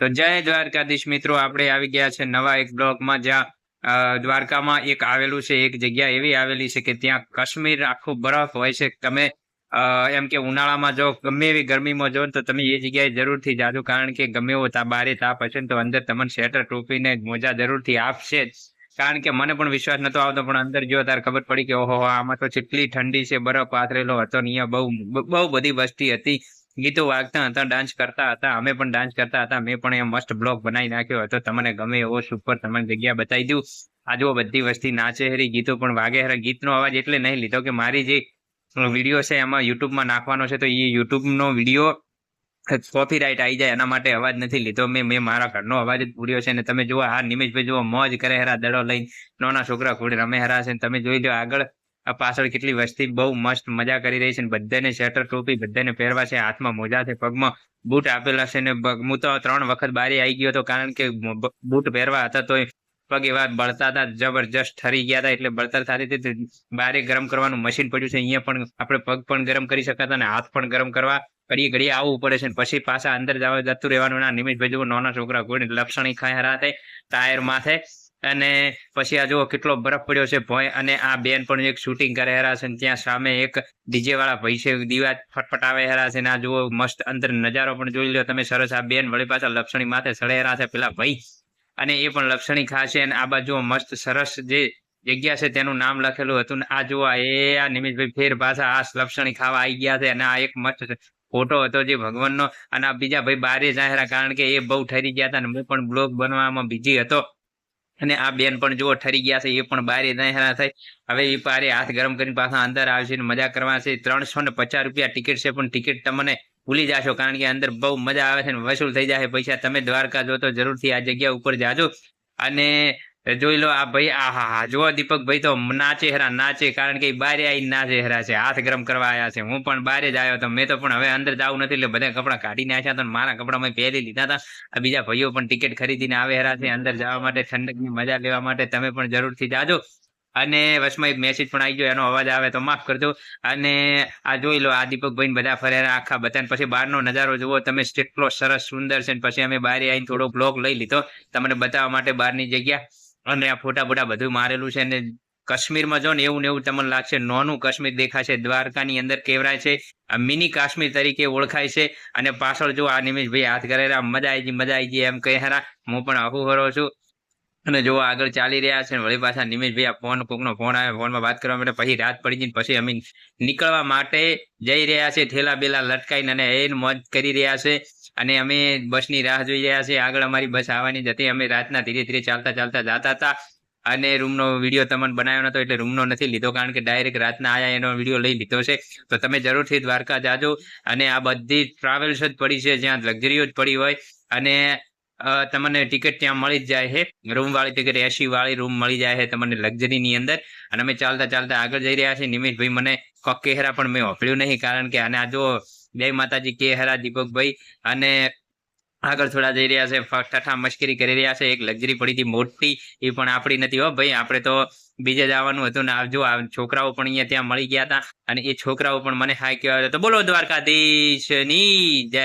તો જય દ્વારકાધીશ મિત્રો. આપણે આવી ગયા છે નવા એક બ્લોકમાં જ્યાં દ્વારકામાં એક આવેલું છે, એક જગ્યા એવી આવેલી છે કે ત્યાં કાશ્મીર આખું બરફ હોય છે. તમે એમ કે ઉનાળામાં જો ગમે એવી ગરમીમાં જો તો તમે એ જગ્યાએ જરૂરથી જાજો. કારણ કે ગમે એવો તા બારે તાપ હશે તો અંદર તમને સ્વેટર ટોપીને મોજા જરૂરથી આપશે જ. કારણ કે મને પણ વિશ્વાસ નતો આવતો, પણ અંદર જો તારે ખબર પડી કે ઓહો, આમાં તો કેટલી ઠંડી છે, બરફ પાથરેલો હતો ને અહીંયા બહુ બહુ બધી વસ્તી હતી. ગીતો વાગતા હતા ડાન્સ કરતા હતા, અમે પણ ડાન્સ કરતા હતા, મેં પણ એ મસ્ત બ્લોગ બનાવી નાખ્યો હતો. તમને ગમે એવો સુપર તમને જગ્યા બતાવી દઉં. આજુ બધી વસ્તી નાચે હરી ગીતો પણ વાગે હેરા ગીતનો અવાજ એટલે નહીં લીધો કે મારી જે વીડિયો છે એમાં યુટ્યુબમાં નાખવાનો છે, તો એ યુટ્યુબનો વીડિયો કોપીરાઇટ આવી જાય, એના માટે અવાજ નથી લીધો. મેં મેં મારા ઘરનો અવાજ જ પૂર્યો છે ને તમે જુઓ આ નિમેશભાઈ જુઓ, મોજ કરે હરા દડો લઈને, નાના છોકરા ખોડી રમે હરા છે તમે જોઈ લો આગળ આ પાછળ કેટલી વસ્તી બહુ મસ્ત મજા કરી રહી છે ને બધાને શેટર ટોપી બધાને પહેરવા છે, હાથમાં મોજા છે પગમાં બૂટ આપેલા છે ને હું તો ત્રણ વખત બારી આવી ગયો હતો કારણ કે બૂટ પહેરવા હતા તો પગ એવા બળતા હતા, જબરજસ્ત ઠરી ગયા હતા એટલે બળતર થતી હતી બારે ગરમ કરવાનું મશીન પડ્યું છે. અહીંયા પણ આપણે પગ પણ ગરમ કરી શકાતા અને હાથ પણ ગરમ કરવા ઘડીએ ઘડીએ આવવું પડે છે પછી પાછા અંદર જવા જતું રહેવાનું ના નિમિષભાઈ જુઓ નાના છોકરા કોઈ લપસણી ખાય થાય ટાયર માથે અને પછી આ જુઓ કેટલો બરફ પડ્યો છે ભોય અને આ બેન પણ એક શૂટિંગ કરે હેરા છે ત્યાં સામે એક ડીજે વાળા ભાઈ છે દીવા ફટફટાવે હેરા છે ને આ જુઓ મસ્ત અંદર નજારો પણ જોઈ લો તમે સરસ આ બેન વળી પાછા લપસણી માથે સળે હેરા છે પેલા ભાઈ. અને એ પણ લપસણી ખાશે અને આ બાજુ મસ્ત સરસ જે જગ્યા છે તેનું નામ લખેલું હતું ને આ જુઓ એ આ નિમિષભાઈ ફેર પાછા આ લપસણી ખાવા આવી ગયા છે અને આ એક મસ્ત ફોટો હતો જે ભગવાનનો અને આ બીજા ભાઈ બારે જાહેરા કારણ કે એ બહુ ઠરી ગયા હતા ને હું પણ બ્લોગ બનવામાં બીજી હતો. અને આ બેન પણ જુઓ, ઠરી ગયા છે, એ પણ બહાર જાહેરા થઈ હવે એ પારે હાથ ગરમ કરીને પાછા અંદર આવશે ને મજા કરવા છે. ત્રણસો ને પચાસ રૂપિયા ટિકિટ છે, પણ ટિકિટ તમને ભૂલી જાશો, કારણ કે અંદર બહુ મજા આવે છે વસૂલ થઈ જાય પૈસા તમે દ્વારકા જો તો જરૂરથી આ જગ્યા ઉપર જાજો. અને જોઈ લો આ ભાઈ, આ હા હા, જુઓ દીપકભાઈ તો નાચે હરા નાચે કારણ કે બારે આવીને નાચે હરા છે, હાથ ગરમ કરવા આવ્યા છે. હું પણ બારે જ આવ્યો હતો મેં તો પણ હવે અંદર જવું નથી, એટલે બધા કપડાં કાઢીને આવ્યા હતા મારા કપડાં મેં પહેરી લીધા હતા. આ બીજા ભાઈઓ પણ ટિકિટ ખરીદીને આવે હરા છે, અંદર જવા માટે, ઠંડકની મજા લેવા માટે. તમે પણ જરૂરથી જાજો. અને વચમાં એક મેસેજ પણ આવી ગયો, એનો અવાજ આવે તો માફ કરજો. અને આ જોઈ લો, આ દીપકભાઈ બધા ફર્યા આખા બધા પછી બહારનો નજારો જુઓ, તમે કેટલો સરસ સુંદર છે પછી અમે બહાર આવીને થોડો બ્લોગ લઈ લીધો. તમને બતાવવા માટે બહારની જગ્યા. અને આ ફોટા ફોટા બધું મારેલું છે ને કાશ્મીરમાં જો ને એવું ને એવું તમને લાગશે, નોનું કાશ્મીર દેખાશે, દ્વારકાની અંદર કેવરાય છે, આ મિની કાશ્મીર તરીકે ઓળખાય છે, અને પાછળ જો આ નિમિષભાઈ હાથ કરેલા મજા આવી ગઈ, મજા આવી ગઈ એમ કહે હરા, હું પણ અહુહરો છું. અને જો આગળ ચાલી રહ્યા છે વળી પાછા નિમિષભાઈ આ ફોન, કોકનો ફોન આવે ફોનમાં વાત કરવા માટે પછી રાત પડી જઈને પછી અમે નીકળવા માટે જઈ રહ્યા છે થેલા બેલા લટકાઈને અને એ મોજ કરી રહ્યા છે. અને અમે બસની રાહ જોઈ રહ્યા છે આગળ અમારી બસ આવવાની જ હતી. અમે રાતના ધીરે ધીરે ચાલતા ચાલતા જતા હતા. અને રૂમનો વીડિયો તમને બનાવ્યો નતો એટલે રૂમનો નથી લીધો, કારણ કે ડાયરેક્ટ રાતના આયા એનો વીડિયો લઈ લીધો છે. તો તમે જરૂરથી દ્વારકા જાજો. અને આ બધી ટ્રાવેલ્સ જ પડી છે. જ્યાં લક્ઝરીઓ જ પડી હોય. અને તમને ટિકિટ ત્યાં મળી જ જાય છે. રૂમવાળી ટિકિટ એસી વાળી રૂમ મળી જાય છે તમને લક્ઝરીની અંદર. અને અમે ચાલતા ચાલતા આગળ જઈ રહ્યા છીએ. નિમિષભાઈ મને કેહરા પણ મેં વાપર્યું નહીં, કારણ કે આને આ જો જય માતાજી કેહરા, દીપકભાઈ. અને આગળ થોડા જઈ રહ્યા છે ઠઠા મશ્કરી કરી રહ્યા છે. એક લક્ઝરી પડી હતી મોટી એ પણ આપણી નથી હો ભાઈ. આપણે તો બીજે જવાનું હતું ને આવજો છોકરાઓ પણ અહીંયા ત્યાં મળી ગયા હતા. અને એ છોકરાઓ પણ મને હાય કહેવા તો બોલો દ્વારકાધીશની, જય